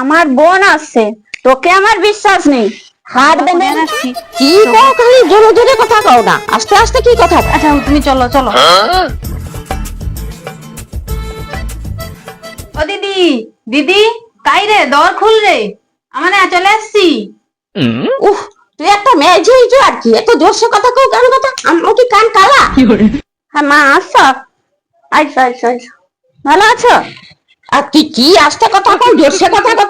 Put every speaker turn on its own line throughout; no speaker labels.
আমার বোন আসছে তোকে আমার বিশ্বাস নেই। হাত বেঁধে
কি কও খালি জোরে জোরে কথা কও না আস্তে আস্তে কি কথা
আচ্ছা তুমি চলো চলো। ও দিদি দিদি কাই রে দর খুল রে। আমার না চলে আসছি।
উফ তুই একটা মেয়ে ঝিয়েছো আর কি? এত জোরসে কথা কও কেন কথা আমার কি কান কালা?
হ্যাঁ মা আসছো আইসো আইসো আইসো। ভালো আছো?
আর তুই কি আসতে কথা কথা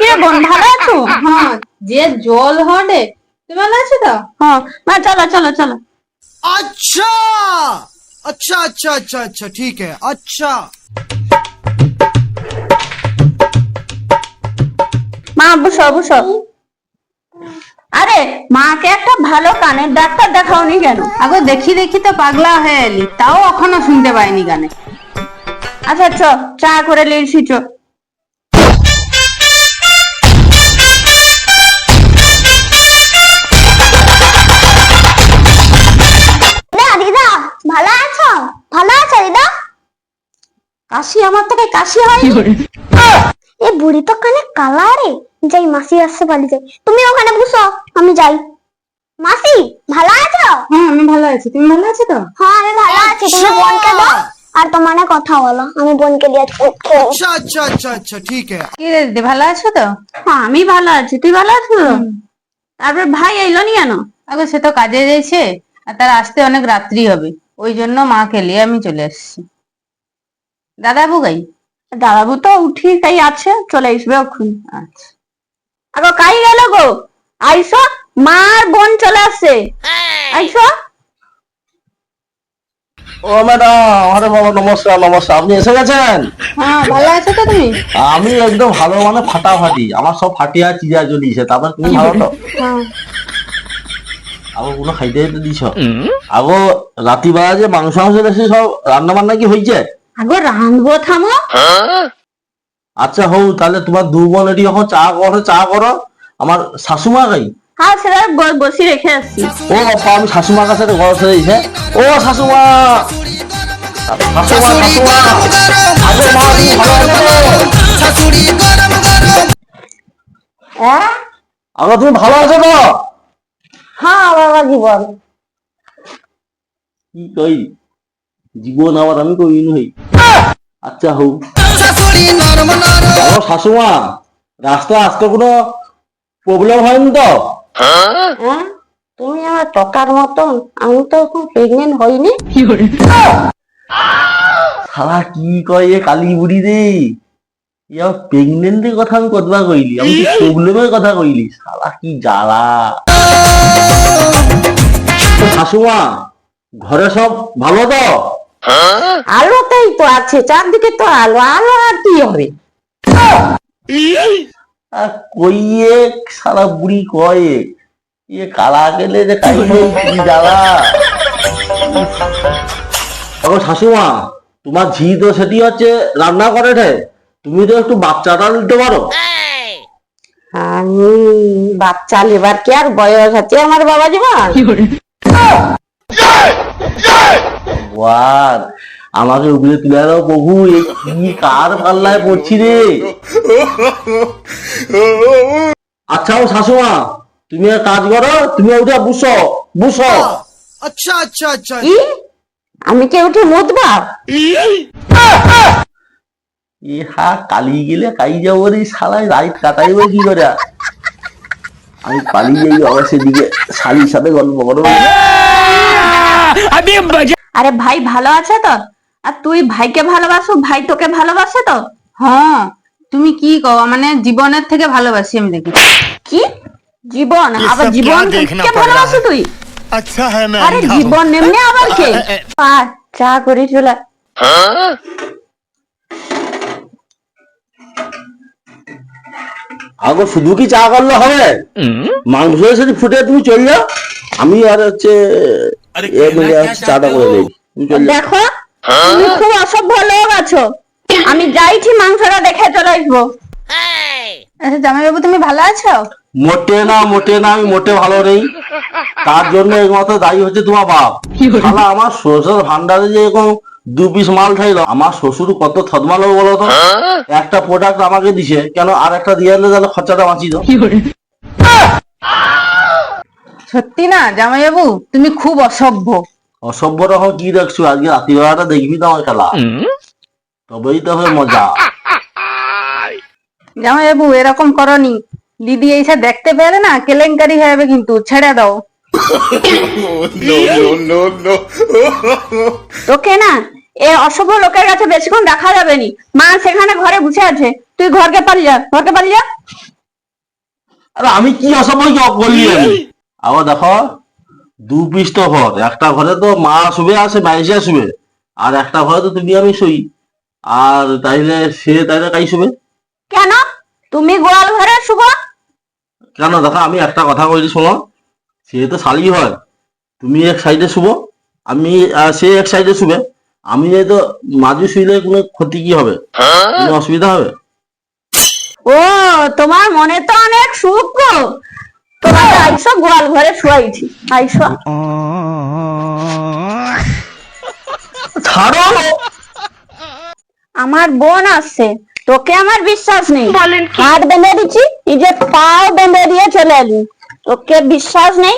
কে ভালো আছো?
হ্যাঁ যে জল হডে তুমি ভালো আছো তো?
হ্যাঁ না চলো চলো চলো।
আচ্ছা! আচ্ছা আচ্ছা আচ্ছা আচ্ছা ঠিক আছে আচ্ছা।
মা বসো বসো। আরে মাকে একটা ভালো কানের ডাক্তার দেখাওনি কেন?
আগে দেখি দেখি তো পাগলা হয়ে এলি। তাও এখনও শুনতে পাইনি গানে
আচ্ছা চ চা করে লিয়েছি চো। ভালো আছো? ভালো আছো দিদা?
কাশি আমার থেকে কাশি হয়
এ বুড়ি তো কানে কালা রে। যাই মাসি আসছে বাড়ি যাই। তুমি ওখানে বসো আমি যাই। মাসি ভালো আছো?
হ্যাঁ আমি ভালো আছি। তুমি ভালো আছো তো?
হ্যাঁ আমি ভালো আছি। তুমি বোনকে দাও। আর তোমার কথা বলো আমি বোনকে দিয়ে
আচ্ছা আচ্ছা আচ্ছা আচ্ছা ঠিক আছে।
কি রে দিদি ভালো আছো তো?
হ্যাঁ, আমি ভালো আছি তুই ভালো আছো তারপর ভাই এলো নি কেন?
আগে সে তো কাজে যাইছে আর তার আসতে অনেক রাত্রি হবে। ওই জন্য মাকে নিয়ে আমি চলে আসছি দাদাবু গাই
দাদাবু তো উঠি তাই আছে চলে আসবে এখন।
আচ্ছা।
আগো কাই গেল গো? আইসো মার বোন চলে আসছে। আইসো।
ও ম্যাডাম আরে বাবা নমস্কার নমস্কার। আপনি এসে গেছেন?
হ্যাঁ ভালো আছো তো তুমি?
আমি একদম ভালো মানে ফাটাফাটি। আমার সব ফাটিয়া চিজা জ্বলিছে তারপর তুমি ভালো তো? আগো কোনো খাইতে যেতে দিছ আগো রাতি বেলা যে মাংস মাংস বেশি সব রান্না বান্না কি হয়েছে
আগো রাঁধবো থামো।
আচ্ছা হৌ তাহলে তোমার দু বোন এটি এখন চা করো চা করো আমার শাশুমা গাই
হ্যাঁ সেটা বসি রেখে আসছি।
ও বাবা আমি শাশুমার কাছে ঘর ছেড়ে দিছে ও শাশুমা মা তুমি ভালো আছো তো?
হ্যাঁ?
তো?
হ্যাঁ বাবা জীবন।
কি কই? জীবন আবার আমি কই নই? আচ্ছা হৌ ও শাশুমা রাস্তা আসতে কোনো প্রবলেম হয়নি তো?
হ্যাঁ তুমি আমার টকার মতন আমি তো এখন প্রেগনেন্ট হইনি
শালা কি কয় এ কালী বুড়ি রে ইয়া প্রেগনেন্টের কথা আমি কতবা কইলি আমি প্রবলেমের কথা কইলি শালা কি জ্বালা তো শাশুমা ঘরে সব ভালো তো
আলোতেই তো আছে চারদিকে তো আলো আলো আর কি হবে
আর কইয়ে সারা বুড়ি কয়ে ইয়ে কালা গেলে যে কি জ্বালা শাশুমা তোমার ঝি তো সেটি হচ্ছে রান্না করে ঠে তুমি তো একটু বাচ্চাটা নিতে পারো
আমি বাচ্চা লেবার কি আর বয়স আছে আমার বাবা জীবন
ওয়ার আমাকে উপরে তুলে দাও বহু এই কার পাল্লায় পড়ছি রে? আচ্ছা ও শাশুমা তুমি এক কাজ করো তুমি উঠে বুসো
বুসো। আচ্ছা আচ্ছা
আচ্ছা। আমি কে উঠে মুতবা
ইহা কালি গেলে কাই যাব রে শালায় রাইট কাটাইবে কি করে? আমি পালিয়ে যাই অবশ্যই সেদিকে শালির সাথে গল্প করব।
আরে ভাই ভালো আছে তো? আর তুই ভাইকে ভালোবাসো ভাই তোকে ভালোবাসে তো?
হ্যাঁ তুমি কি কও? মানে জীবনের থেকে ভালোবাসি আমি দেখি
কি? জীবন? আবার জীবন কে ভালোবাসো তুই?
আচ্ছা হ্যাঁ
আরে জীবন নেমনে আবার কে? আর চা করে চলে
আগো শুধু কি চা করলে হবে? মাংস সাথে ফুটে তুমি চল যাও। আমি আর হচ্ছে চাটা করে
দেখো তুমি খুব অসভ্য লোক আছো। আমি যাইছি মাংসটা দেখে চলে আসব।
আচ্ছা জামাইবাবু তুমি ভালো আছো?
মোটে না মোটে না আমি মোটে ভালো নেই। তার জন্য একমাত্র দায়ী হচ্ছে তোমার বাপ। শালা আমার শ্বশুর ভান্ডারে যে এরকম দু পিস মাল খাইলাম আমার শ্বশুর কত থদমালো বলো তো? একটা প্রোডাক্ট আমাকে দিছে কেন আর একটা দিয়ে দিলে তাহলে খরচাটা বাঁচি তো
সত্যি না জামাইবাবু? তুমি খুব অসভ্য।
অসভ্য রকম কি দেখছ? আজকে রাত্রিবেলাটা দেখবি তো আমার খেলা তবেই তো হবে মজা।
জামাইবাবু এরকম করনি। দিদি এইসব দেখতে পেলে না কেলেঙ্কারি হয়ে যাবে কিন্তু ছেড়ে দাও। তোকে না এ অসভ্য লোকের কাছে বেশিক্ষণ রাখা যাবে নি। মা সেখানে ঘরে বসে আছে। তুই ঘরকে পালিয়ে যা ঘরকে পালিয়ে যা।
আরে আমি কি অসভ্য কি করলি আমি? আবার দেখো। দু ঘর। একটা ঘরে তো মা শুবে শুবে। আর একটা ঘরে তো তুমি আমি শুই। আর তাইলে সে তাইলে কাই শুবে?
কেন? তুমি গোয়াল ঘরে শুভ
কেন? দেখো আমি একটা কথা শোনো। সে তো শালি হয়। তুমি এক সাইডে শুভ আমি সে এক সাইডে শুবে। আমি তো মাঝে শুইলে কোনো ক্ষতি কি হবে? কোনো অসুবিধা হবে?
ও তোমার মনে তো অনেক সুখ গো। তোমাকে আইসো গোয়াল ঘরে শুয়াইছি আইসো।
ছাড়ো।
আমার বোন আসছে তোকে আমার বিশ্বাস নেই। হাত বেঁধে দিচ্ছি এই যে পাও বেঁধে দিয়ে চলে এলি। তোকে বিশ্বাস নেই?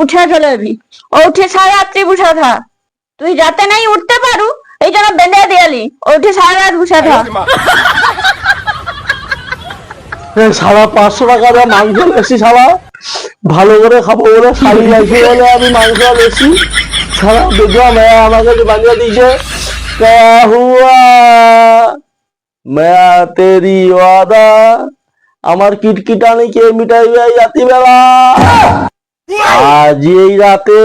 উঠে চলে এলি। ও উঠে সারা রাত্রি বসে থাক তুই যাতে নাই উঠতে পারু এই জন্য বেঁধে দিয়ালি ও উঠে সারা রাত বসে থাক
সারা পাঁচশো টাকা দেওয়া মাংস বেশি সারা ভালো করে খাব বলে শাড়ি লাগবে বলে আমি মাংস বেশি। সারা মেয়া আমাকে বানিয়ে দিয়েছে। হুয়া মেয়া, তেরি ওয়াদা। আমার কিটকিটানি কে মিটাই মিটাইবে রাতিবেলা আজ এই রাতে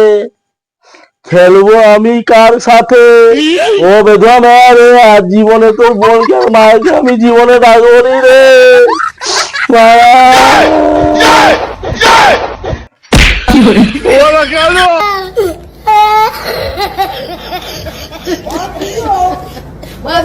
খেলব আমি কার সাথে? ও বেধা বেদনা রে আর জীবনে তো বোনকে মায়ের আমি জীবনে ডাকবো রে। নি রে মায়া